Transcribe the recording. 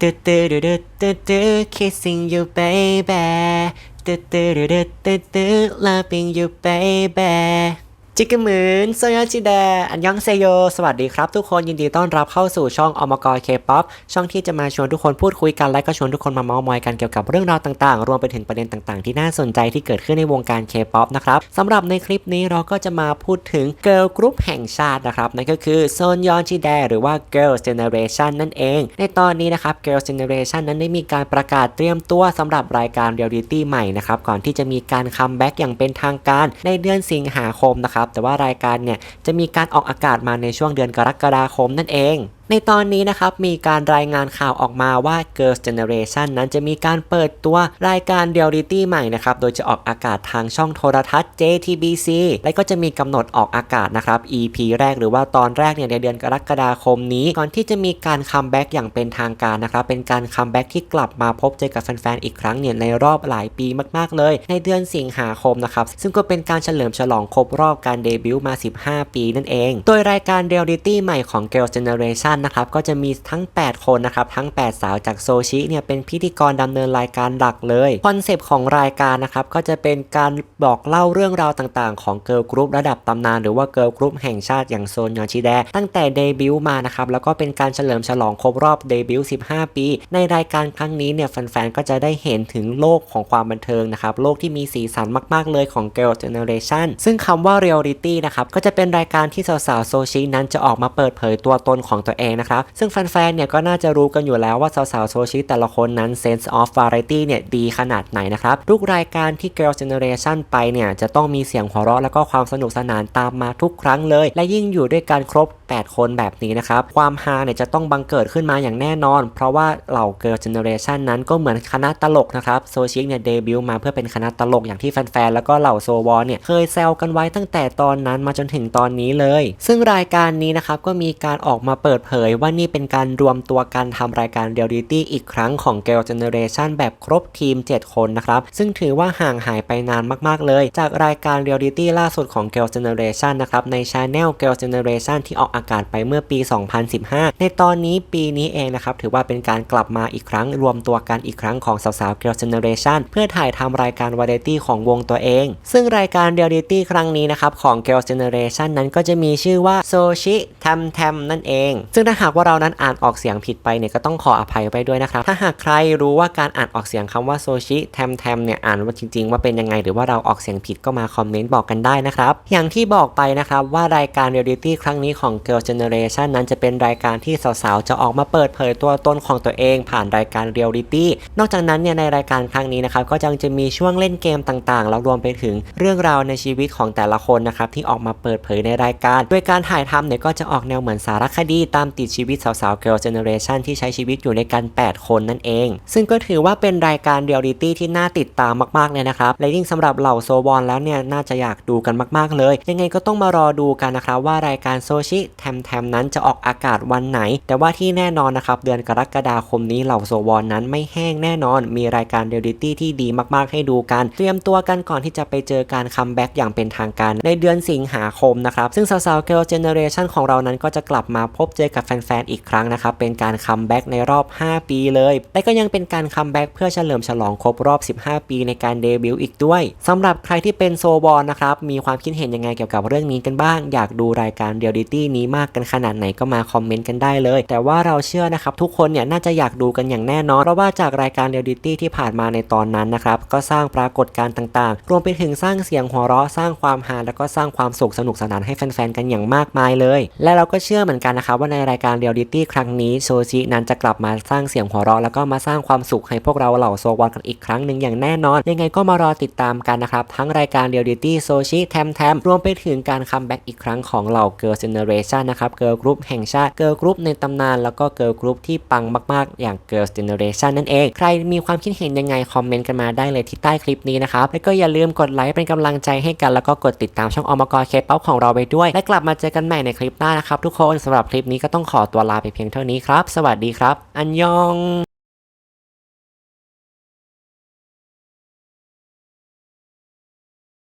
ตึ๊ดตึ๊ดตึ๊ดตึ๊ดตึ๊ด kissing you baby ตึ๊ดตึ๊ดตึ๊ดตึ๊ดตึ๊ด loving you baby จิกกะหมือนโซยาจิแดอันยองเซโย สวัสดีครับทุกคนยินดีต้อนรับเข้าสู่ช่องอมกรเคป๊อปช่องที่จะมาชวนทุกคนพูดคุยกันและก็ชวนทุกคนมาเมาท์มอยกันเกี่ยวกับเรื่องราวต่างๆ รวมไปถึงประเด็นต่างๆ ที่น่าสนใจที่เกิดขึ้นในวงการเคป๊อปนะครับสำหรับในคลิปนี้เราก็จะมาพูดถึงเกิร์ลกรุ๊ปแห่งชาตินะครับนั่นก็คือโซนยอนจิแดหรือว่า Girls Generation นั่นเอง ในตอนนี้นะครับ Girls Generation นั้นได้มีการประกาศเตรียมตัวสำหรับรายการเรียลลิตี้ใหม่นะครับก่อนที่จะมีการคัมแบ็กอย่างเป็นทางการในเดือนสิงหาคมนะครับแต่ว่ารายการเนี่ยจะมีการออกอากาศมาในช่วงเดือนกรกฎาคมนั่นเอง ในตอนนี้นะครับมีการรายงานข่าวออกมาว่า Girls Generation นั้นจะมีการเปิดตัวรายการเรียลลิตี้ใหม่นะครับ โดยจะออกอากาศทางช่องโทรทัศน์ JTBC และก็จะมีกำหนดออกอากาศนะครับ EP แรกหรือว่าตอนแรกเนี่ยในเดือนกรกฎาคมนี้ ก่อนที่จะมีการคัมแบ็กอย่างเป็นทางการนะครับ เป็นการคัมแบ็กที่กลับมาพบเจอกับแฟนๆอีกครั้งเนี่ยในรอบหลายปีมากๆเลย ในเดือนสิงหาคมนะครับ ซึ่งก็เป็นการเฉลิมฉลองครบรอบการเดบิวต์มา 15 ปีนั่นเอง โดยรายการเรียลลิตี้ใหม่ของ Girls Generation นะครับก็จะมีทั้ง 8 คนนะครับทั้ง 8 สาวจากโซชิเนี่ยเป็นพิธีกรดำเนินรายการหลักเลยคอนเซปต์ของรายการนะครับก็จะเป็นการบอกเล่าเรื่องราวต่างๆ ของเกิร์ลกรุ๊ประดับตำนานหรือว่าเกิร์ลกรุ๊ปแห่งชาติอย่างโซนยอนชิแดตั้งแต่เดบิวต์มานะครับแล้วก็เป็นการเฉลิมฉลองครบรอบเดบิวต์15 ปี ในรายการครั้งนี้เนี่ยแฟนๆก็จะได้เห็นถึงโลกของความบันเทิงนะครับโลกที่มีสีสันมากๆเลยของ Girl Generation ซึ่งคำว่า Reality นะครับก็จะเป็นรายการที่สาวๆโซชินั้นจะออกมาเปิดเผยตัวตนของตัวเองนะครับซึ่งแฟนๆเนี่ยก็น่าจะรู้กันอยู่แล้วว่าสาวๆโซชิแต่ละคนนั้น Sense of Variety เนี่ยดีขนาดไหนนะครับทุกรายการที่ Girl Generation ไปเนี่ยจะต้องมีเสียงหัวเราะแล้วก็ความสนุกสนานตามมาทุกครั้งเลย และยิ่งอยู่ด้วยการครบ 8 คนแบบนี้นะครับความฮาเนี่ยจะต้องบังเกิดขึ้นมาอย่างแน่นอน เพราะว่าเหล่า Girl Generation นั้นก็เหมือนคณะตลกนะครับโซชิเนี่ยเดบิวต์มาเพื่อเป็นคณะตลกอย่างที่แฟนๆแล้วก็เหล่าโซวอเนี่ยเคยแซวกันไว้ตั้งแต่ตอนนั้นมาจนถึงตอนนี้เลย ซึ่งรายการนี้นะครับก็มีการออกมาเปิดเผยว่านี่เป็นการรวมตัวกันทำรายการเรียลลิตี้อีกครั้งของ Girl Generation แบบครบทีม 7 คนนะครับ ซึ่งถือว่าห่างหายไปนานมากๆเลย จากรายการเรียลลิตี้ล่าสุดของ Girl Generation นะครับ ใน Channel Girl Generation ที่ออกอากาศไปเมื่อปี 2015 ในตอนนี้ปีนี้เองนะครับ ถือว่าเป็นการกลับมาอีกครั้ง รวมตัวกันอีกครั้งของสาวๆ Girl Generation เพื่อถ่ายทำรายการวาไรตี้ของวงตัวเอง ซึ่งรายการเรียลลิตี้ครั้งนี้นะครับของ Girl Generation นั้นก็จะมีชื่อว่าโซชิแทมแทมนั่นเอง ซึ่งถ้าหากว่าเรานั้นอ่านออกเสียงผิดไปเนี่ยก็ต้องขออภัยไปด้วยนะครับ ถ้าหากใครรู้ว่าการอ่านออกเสียงคำว่าโซชิแทมแทมเนี่ยอ่านว่าจริง ๆ ว่าเป็นยังไง หรือว่าเราออกเสียงผิดก็มาคอมเมนต์บอกกันได้นะครับ อย่างที่บอกไปนะครับว่ารายการเรียลลิตี้ครั้งนี้ของ Girl Generation นั้นจะเป็นรายการที่สาวๆ จะออกมาเปิดเผยตัวตนของตัวเอง ผ่านรายการเรียลลิตี้นอกจากนั้นเนี่ยในรายการครั้งนี้นะครับก็ยังจะมีช่วงเล่นเกมต่างๆ แล้วรวมไปถึงเรื่องราวในชีวิตของแต่ละคนนะครับที่ออกมาเปิดเผยในรายการ โดยการถ่ายทำเนี่ยก็จะออกแนวเหมือนสารคดีตามติดชีวิตสาวๆ Girl Generation ที่ใช้ชีวิตอยู่ในกัน 8 คนนั่นเอง ซึ่งก็ถือว่าเป็นรายการเรียลลิตี้ที่น่าติดตามมากๆเลยนะครับและยิ่งสำหรับเหล่าโซวอนแล้วเนี่ยน่าจะอยากดูกันมากๆเลย ยังไงก็ต้องมารอดูกันนะครับว่ารายการโซชิแทมแทมนั้นจะออกอากาศวันไหน แต่ว่าที่แน่นอนนะครับเดือนกรกฎาคมนี้เหล่าโซวอนนั้นไม่แห้งแน่นอน มีรายการเรียลลิตี้ที่ดีมากๆ ให้ดูกันเตรียมตัวกันก่อนที่จะไปเจอการคัมแบ็กอย่างเป็นทางการในเดือนสิงหาคมนะครับซึ่งสาวๆ Girl Generation ของเรานั้นก็จะกลับมาพบเจอกับแฟนๆอีกครั้งนะครับเป็นการคัมแบ็กในรอบ 5 ปีเลยและก็ยังเป็นการคัมแบ็กเพื่อเฉลิมฉลองครบรอบ 15 ปีในการเดบิวต์อีกด้วยสำหรับใครที่เป็นโซวอนนะครับมีความคิดเห็นยังไงเกี่ยวกับเรื่องนี้กันบ้าง อยากดูรายการเรียลลิตี้นี้มากกันขนาดไหนก็มาคอมเมนต์กันได้เลย แต่ว่าเราเชื่อนะครับทุกคนเนี่ยน่าจะอยากดูกันอย่างแน่นอนเพราะว่าจากรายการเรียลลิตี้ที่ผ่านมาในตอนนั้นนะครับก็สร้างปรากฏการณ์ต่างๆ รวมไปถึงสร้างเสียงหัวเราะสร้างความฮาแล้วก็สร้างความสุขสนุกสนานให้แฟนๆกันอย่างมากมายเลย และเราก็เชื่อเหมือนกันนะครับว่าในรายการเรียลลิตี้ครั้งนี้โซชินั้นจะกลับมาสร้างเสียงหัวเราะแล้วก็มาสร้างความสุขให้พวกเราเหล่าโซวอนกันอีกครั้งหนึ่งอย่างแน่นอน ยังไงก็มารอติดตามกันนะครับ ทั้งรายการเรียลลิตี้โซชิแทมแทมรวมไปถึงการคัมแบ็กอีกครั้งของเหล่าเกิร์ลเจเนอเรชันนะครับเกิร์ลกรุ๊ปแห่งชาติเกิร์ลกรุ๊ปในตำนานแล้วก็เกิร์ลกรุ๊ปที่ปังมากๆ อย่างเกิร์ลเจเนอเรชันนั่นเองใครมีความคิดเห็นยังไงคอมเมนต์กันมาได้เลยที่ใต้คลิปนี้นะครับแล้วก็อย่าลืมกดไลค์เป็นกำลังใจให้กันแล้วก็กดติดตามช่องอมกรเคป๊อปของเราไปด้วย และกลับมาเจอกันใหม่ในคลิปหน้านะครับทุกคนสำหรับคลิปนี้ก็ต้องขอตัวลาไปเพียงเท่านี้ครับ สวัสดีครับ อันยอง